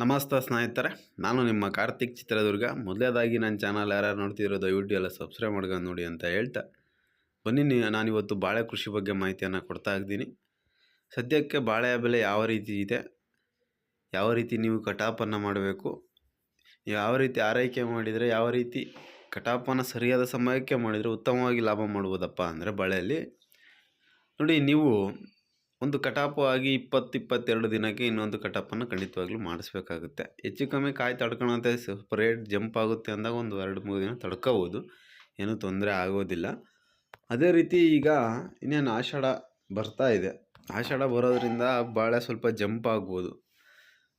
ನಮಸ್ತೆ ಸ್ನೇಹಿತರೆ, ನಾನು ನಿಮ್ಮ ಕಾರ್ತಿಕ್ ಚಿತ್ರದುರ್ಗ. ಮೊದಲೇದಾಗಿ ನನ್ನ ಚಾನಲ್ ಯಾರ್ಯಾರು ನೋಡ್ತಿದ್ರು ದಯವಿಟ್ಟು ಎಲ್ಲ ಸಬ್ಸ್ಕ್ರೈಬ್ ಮಾಡ್ಕೊಂಡು ನೋಡಿ ಅಂತ ಹೇಳ್ತಾ, ಬನ್ನಿ ನಾನಿವತ್ತು ಬಾಳೆ ಕೃಷಿ ಬಗ್ಗೆ ಮಾಹಿತಿಯನ್ನು ಕೊಡ್ತಾ ಇದ್ದೀನಿ. ಸದ್ಯಕ್ಕೆ ಬಾಳೆಯ ಬೆಲೆ ಯಾವ ರೀತಿ ಇದೆ, ಯಾವ ರೀತಿ ನೀವು ಕಟಾಪನ್ನು ಮಾಡಬೇಕು, ಯಾವ ರೀತಿ ಆರೈಕೆ ಮಾಡಿದರೆ, ಯಾವ ರೀತಿ ಕಟಾಪನ್ನು ಸರಿಯಾದ ಸಮಯಕ್ಕೆ ಮಾಡಿದರೆ ಉತ್ತಮವಾಗಿ ಲಾಭ ಮಾಡ್ಬೋದಪ್ಪ ಅಂದರೆ ಬಾಳೆಯಲ್ಲಿ. ನೋಡಿ, ನೀವು ಒಂದು ಕಟಾಪು ಆಗಿ ಇಪ್ಪತ್ತು ಇಪ್ಪತ್ತೆರಡು ದಿನಕ್ಕೆ ಇನ್ನೊಂದು ಕಟಾಪನ್ನು ಖಂಡಿತವಾಗ್ಲೂ ಮಾಡಿಸ್ಬೇಕಾಗುತ್ತೆ. ಹೆಚ್ಚು ಕಮ್ಮಿ ಕಾಯಿ ತಡ್ಕೊಳತ್ತೆ ಸ್ವಲ್ಪ ರೇಟ್ ಜಂಪ್ ಆಗುತ್ತೆ ಅಂದಾಗ ಒಂದು ಎರಡು ಮೂರು ದಿನ ತಡ್ಕೋಬೋದು. ಏನೂ ತೊಂದರೆ ಆಗೋದಿಲ್ಲ. ಅದೇ ರೀತಿ ಈಗ ಇನ್ನೇನು ಆಷಾಢ ಬರ್ತಾ ಇದೆ. ಆಷಾಢ ಬರೋದ್ರಿಂದ ಬಾಳೆ ಸ್ವಲ್ಪ ಜಂಪ್ ಆಗ್ಬೋದು.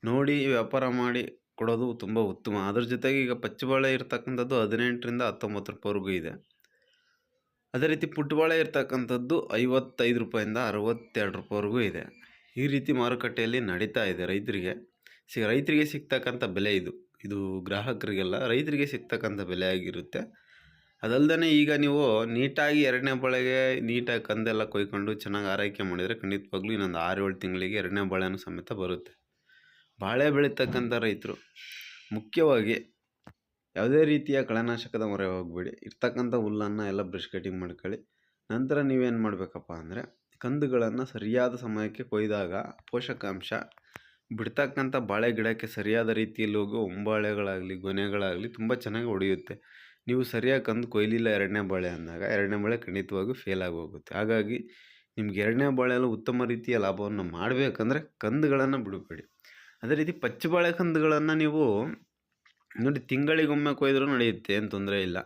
ನೋಡಿ ವ್ಯಾಪಾರ ಮಾಡಿ ಕೊಡೋದು ತುಂಬ ಉತ್ತಮ. ಅದ್ರ ಜೊತೆಗೆ ಈಗ ಪಚ್ಚಬಾಳೆ ಇರ್ತಕ್ಕಂಥದ್ದು ಹದಿನೆಂಟರಿಂದ ಹತ್ತೊಂಬತ್ತು ರೂಪಾಯಿವರೆಗೂ ಇದೆ. ಅದೇ ರೀತಿ ಪುಟ್ಬಾಳೆ ಇರ್ತಕ್ಕಂಥದ್ದು ಐವತ್ತೈದು ರೂಪಾಯಿಂದ ಅರವತ್ತೆರಡು ರೂಪಾಯಿವರೆಗೂ ಇದೆ. ಈ ರೀತಿ ಮಾರುಕಟ್ಟೆಯಲ್ಲಿ ನಡೀತಾ ಇದೆ ರೈತರಿಗೆ. ಸಿ, ರೈತರಿಗೆ ಸಿಗ್ತಕ್ಕಂಥ ಬೆಲೆ ಇದು. ಇದು ಗ್ರಾಹಕರಿಗೆಲ್ಲ ರೈತರಿಗೆ ಸಿಗ್ತಕ್ಕಂಥ ಬೆಲೆ ಆಗಿರುತ್ತೆ. ಅದಲ್ಲದೆ ಈಗ ನೀವು ನೀಟಾಗಿ ಎರಡನೇ ಬಳೆಗೆ ನೀಟಾಗಿ ಕಂದೆಲ್ಲ ಕೊಯ್ಕೊಂಡು ಚೆನ್ನಾಗಿ ಆರೈಕೆ ಮಾಡಿದರೆ ಖಂಡಿತವಾಗ್ಲೂ ಇನ್ನೊಂದು ಆರು ಏಳು ತಿಂಗಳಿಗೆ ಎರಡನೇ ಬಾಳೆನೂ ಸಮೇತ ಬರುತ್ತೆ. ಬಾಳೆ ಬೆಳೀತಕ್ಕಂಥ ರೈತರು ಮುಖ್ಯವಾಗಿ ಯಾವುದೇ ರೀತಿಯ ಕಳೆನಾಶಕದ ಮೊರೆ ಹೋಗಬೇಡಿ. ಇರ್ತಕ್ಕಂಥ ಹುಲ್ಲನ್ನು ಎಲ್ಲ ಬ್ರಷ್ ಕಟಿಂಗ್ ಮಾಡ್ಕೊಳ್ಳಿ. ನಂತರ ನೀವೇನು ಮಾಡಬೇಕಪ್ಪ ಅಂದರೆ ಕಂದುಗಳನ್ನು ಸರಿಯಾದ ಸಮಯಕ್ಕೆ ಕೊಯ್ದಾಗ ಪೋಷಕಾಂಶ ಬಿಡ್ತಕ್ಕಂಥ ಬಾಳೆ ಗಿಡಕ್ಕೆ ಸರಿಯಾದ ರೀತಿಯಲ್ಲಿ ಹೋಗೋ ಒಂಬಾಳೆಗಳಾಗಲಿ, ಗೊನೆಗಳಾಗಲಿ ತುಂಬ ಚೆನ್ನಾಗಿ ಹೊಡೆಯುತ್ತೆ ನೀವು ಸರಿಯಾಗಿ ಕಂದು ಕೊಯ್ಲಿಲ್ಲ ಎರಡನೇ ಬಾಳೆ ಅಂದಾಗ ಎರಡನೇ ಬಾಳೆ ಖಂಡಿತವಾಗೂ ಫೇಲ್ ಆಗಿ ಹೋಗುತ್ತೆ. ಹಾಗಾಗಿ ನಿಮ್ಗೆ ಎರಡನೇ ಬಾಳೆಯಲ್ಲೂ ಉತ್ತಮ ರೀತಿಯ ಲಾಭವನ್ನು ಮಾಡಬೇಕಂದ್ರೆ ಕಂದುಗಳನ್ನು ಬಿಡಬೇಡಿ. ಅದೇ ರೀತಿ ಪಚ್ಚಬಾಳೆ ಕಂದುಗಳನ್ನು ನೀವು ನೋಡಿ, ತಿಂಗಳಿಗೊಮ್ಮೆ ಕೊಯ್ದರೂ ನಡೆಯುತ್ತೆ ಏನು ತೊಂದರೆ ಇಲ್ಲ.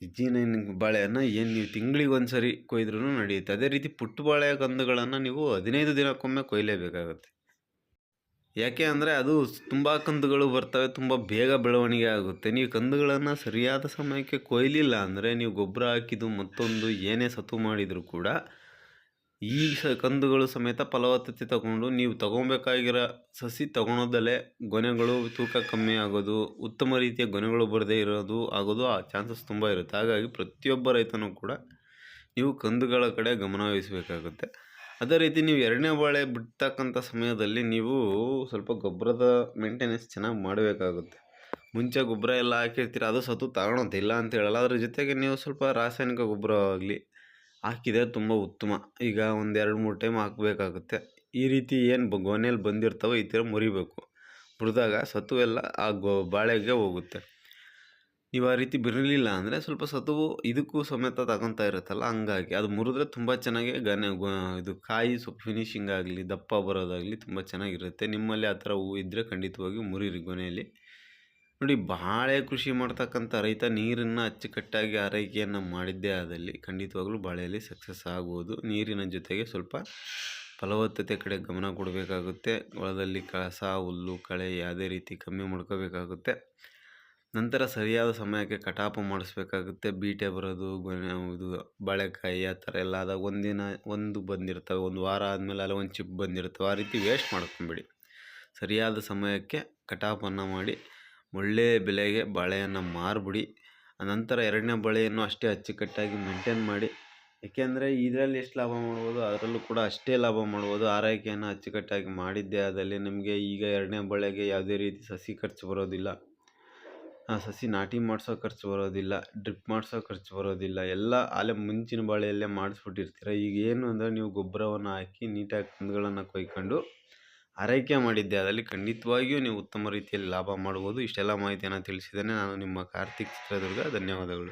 ಇಜ್ಜಿನ ಬಾಳೆಯನ್ನು ಏನು ನೀವು ತಿಂಗಳಿಗೆ ಒಂದು ಸರಿ ಕೊಯ್ದ್ರೂ ನಡೆಯುತ್ತೆ. ಅದೇ ರೀತಿ ಪುಟ್ಟ ಬಾಳೆ ಕಂದುಗಳನ್ನು ನೀವು ಹದಿನೈದು ದಿನಕ್ಕೊಮ್ಮೆ ಕೊಯ್ಲೇಬೇಕಾಗುತ್ತೆ. ಯಾಕೆ ಅಂದರೆ ಅದು ತುಂಬ ಕಂದುಗಳು ಬರ್ತವೆ, ತುಂಬ ಬೇಗ ಬೆಳವಣಿಗೆ ಆಗುತ್ತೆ. ನೀವು ಕಂದುಗಳನ್ನು ಸರಿಯಾದ ಸಮಯಕ್ಕೆ ಕೊಯ್ಲಿಲ್ಲ ಅಂದರೆ ನೀವು ಗೊಬ್ಬರ ಹಾಕಿದ್ದು ಮತ್ತೊಂದು ಏನೇ ಸತು ಮಾಡಿದರೂ ಕೂಡ ಈ ಕಂದುಗಳು ಸಮೇತ ಫಲವತ್ತತೆ ತಗೊಂಡು ನೀವು ತಗೊಬೇಕಾಗಿರೋ ಸಸಿ ತಗೊಳೋದಲ್ಲೇ ಗೊನೆಗಳು ತೂಕ ಕಮ್ಮಿ ಆಗೋದು, ಉತ್ತಮ ರೀತಿಯ ಗೊನೆಗಳು ಬರದೇ ಇರೋದು ಆಗೋದು ಆ ಚಾನ್ಸಸ್ ತುಂಬ ಇರುತ್ತೆ. ಹಾಗಾಗಿ ಪ್ರತಿಯೊಬ್ಬ ರೈತನೂ ಕೂಡ ನೀವು ಕಂದುಗಳ ಕಡೆ ಗಮನ ವಹಿಸಬೇಕಾಗುತ್ತೆ. ಅದೇ ರೀತಿ ನೀವು ಎರಡನೇ ಬಾಳೆ ಬಿಡ್ತಕ್ಕಂಥ ಸಮಯದಲ್ಲಿ ನೀವು ಸ್ವಲ್ಪ ಗೊಬ್ಬರದ ಮೇಂಟೆನೆನ್ಸ್ ಚೆನ್ನಾಗಿ ಮಾಡಬೇಕಾಗುತ್ತೆ. ಮುಂಚೆ ಗೊಬ್ಬರ ಎಲ್ಲ ಹಾಕಿರ್ತೀರ, ಅದು ಸತು ತಗೊಳೋದಿಲ್ಲ ಇಲ್ಲ ಅಂತ ಹೇಳಲ್ಲ. ಅದ್ರ ಜೊತೆಗೆ ನೀವು ಸ್ವಲ್ಪ ರಾಸಾಯನಿಕ ಗೊಬ್ಬರ ಆಗಲಿ ಹಾಕಿದರೆ ತುಂಬ ಉತ್ತಮ. ಈಗ ಒಂದು ಎರಡು ಮೂರು ಟೈಮ್ ಹಾಕಬೇಕಾಗುತ್ತೆ. ಈ ರೀತಿ ಏನು ಗೊನೆಯಲ್ಲಿ ಬಂದಿರ್ತವೋ ಈ ಥರ ಮುರಿಬೇಕು. ಮುರಿದಾಗ ಸತುವೆಲ್ಲ ಆ ಗೊ, ಬಾಳೆಗೆ ಹೋಗುತ್ತೆ. ನೀವು ಆ ರೀತಿ ಬಿರಲಿಲ್ಲ ಅಂದರೆ ಸ್ವಲ್ಪ ಸತುವು ಇದಕ್ಕೂ ಸಮೇತ ತಗೊತಾ ಇರುತ್ತಲ್ಲ, ಹಂಗಾಗಿ ಅದು ಮುರಿದ್ರೆ ತುಂಬ ಚೆನ್ನಾಗಿ ಗನೆ ಇದು ಕಾಯಿ ಸ್ವಲ್ಪ ಫಿನಿಷಿಂಗ್ ಆಗಲಿ, ದಪ್ಪ ಬರೋದಾಗಲಿ ತುಂಬ ಚೆನ್ನಾಗಿರುತ್ತೆ. ನಿಮ್ಮಲ್ಲಿ ಆ ಥರ ಹೂವು ಇದ್ದರೆ ಖಂಡಿತವಾಗಿ ಮುರಿರಿ ಗೊನೆಯಲ್ಲಿ ನೋಡಿ ಬಾಳೆ ಕೃಷಿ ಮಾಡ್ತಕ್ಕಂಥ ರೈತ ನೀರನ್ನು ಅಚ್ಚುಕಟ್ಟಾಗಿ ಆರೈಕೆಯನ್ನು ಮಾಡಿದ್ದೇ ಆದಲ್ಲಿ ಖಂಡಿತವಾಗ್ಲೂ ಬಾಳೆಯಲ್ಲಿ ಸಕ್ಸಸ್ ಆಗ್ಬೋದು. ನೀರಿನ ಜೊತೆಗೆ ಸ್ವಲ್ಪ ಫಲವತ್ತತೆ ಕಡೆ ಗಮನ ಕೊಡಬೇಕಾಗುತ್ತೆ. ಹೊಲದಲ್ಲಿ ಕಸ ಹುಲ್ಲು, ಕಳೆ ಯಾವುದೇ ರೀತಿ ಕಮ್ಮಿ ಮಾಡ್ಕೋಬೇಕಾಗುತ್ತೆ. ನಂತರ ಸರಿಯಾದ ಸಮಯಕ್ಕೆ ಕಟಾಪು ಮಾಡಿಸ್ಬೇಕಾಗುತ್ತೆ. ಬೀಟೆ ಬರೋದು ಇದು ಬಾಳೆಕಾಯಿ ಆ ಥರ ಎಲ್ಲ ಆದಾಗ ಒಂದಿನ, ಒಂದು ಬಂದಿರ್ತವೆ, ಒಂದು ವಾರ ಆದಮೇಲೆ ಅಲ್ಲ ಒಂದು ಚಿಪ್ ಬಂದಿರ್ತವೆ. ಆ ರೀತಿ ವೇಸ್ಟ್ ಮಾಡ್ಕೊಂಬಿಡಿ. ಸರಿಯಾದ ಸಮಯಕ್ಕೆ ಕಟಾಪನ್ನು ಮಾಡಿ ಒಳ್ಳೆಯ ಬೆಲೆಗೆ ಬಾಳೆಯನ್ನು ಮಾರಿಬಿಡಿ. ನಂತರ ಎರಡನೇ ಬಾಳೆಯನ್ನು ಅಷ್ಟೇ ಅಚ್ಚುಕಟ್ಟಾಗಿ ಮೇಂಟೇನ್ ಮಾಡಿ. ಏಕೆಂದರೆ ಇದರಲ್ಲಿ ಎಷ್ಟು ಲಾಭ ಮಾಡ್ಬೋದು? ಅದರಲ್ಲೂ ಕೂಡ ಅಷ್ಟೇ ಲಾಭ ಮಾಡ್ಬೋದು. ಆರೈಕೆಯನ್ನು ಅಚ್ಚುಕಟ್ಟಾಗಿ ಮಾಡಿದ್ದೇ ಆದಲ್ಲಿ ನಿಮಗೆ ಈಗ ಎರಡನೇ ಬಾಳೆಗೆ ಯಾವುದೇ ರೀತಿ ಸಸಿ ಖರ್ಚು ಬರೋದಿಲ್ಲ. ಸಸಿ ನಾಟಿ ಮಾಡಿಸೋ ಖರ್ಚು ಬರೋದಿಲ್ಲ. ಡ್ರಿಪ್ ಮಾಡಿಸೋ ಖರ್ಚು ಬರೋದಿಲ್ಲ. ಎಲ್ಲ ಅಲ್ಲೇ ಮುಂಚಿನ ಬಾಳೆಯಲ್ಲೇ ಮಾಡಿಸ್ಬಿಟ್ಟಿರ್ತೀರ. ಈಗ ಏನು ಅಂದರೆ ನೀವು ಗೊಬ್ಬರವನ್ನು ಹಾಕಿ ನೀಟಾಗಿ ಕಂದುಗಳನ್ನು ಕೊಯ್ಕೊಂಡು ಆರೈಕೆ ಮಾಡಿದ್ದೆ. ಅದರಲ್ಲಿ ಖಂಡಿತವಾಗಿಯೂ ನೀವು ಉತ್ತಮ ರೀತಿಯಲ್ಲಿ ಲಾಭ ಮಾಡ್ಬೋದು. ಇಷ್ಟೆಲ್ಲ ಮಾಹಿತಿಯನ್ನು ತಿಳಿಸಿದ್ದೇನೆ ನಾನು ನಿಮ್ಮ ಕಾರ್ತಿಕ್ ಚಿತ್ರದುರ್ಗ ಧನ್ಯವಾದಗಳು.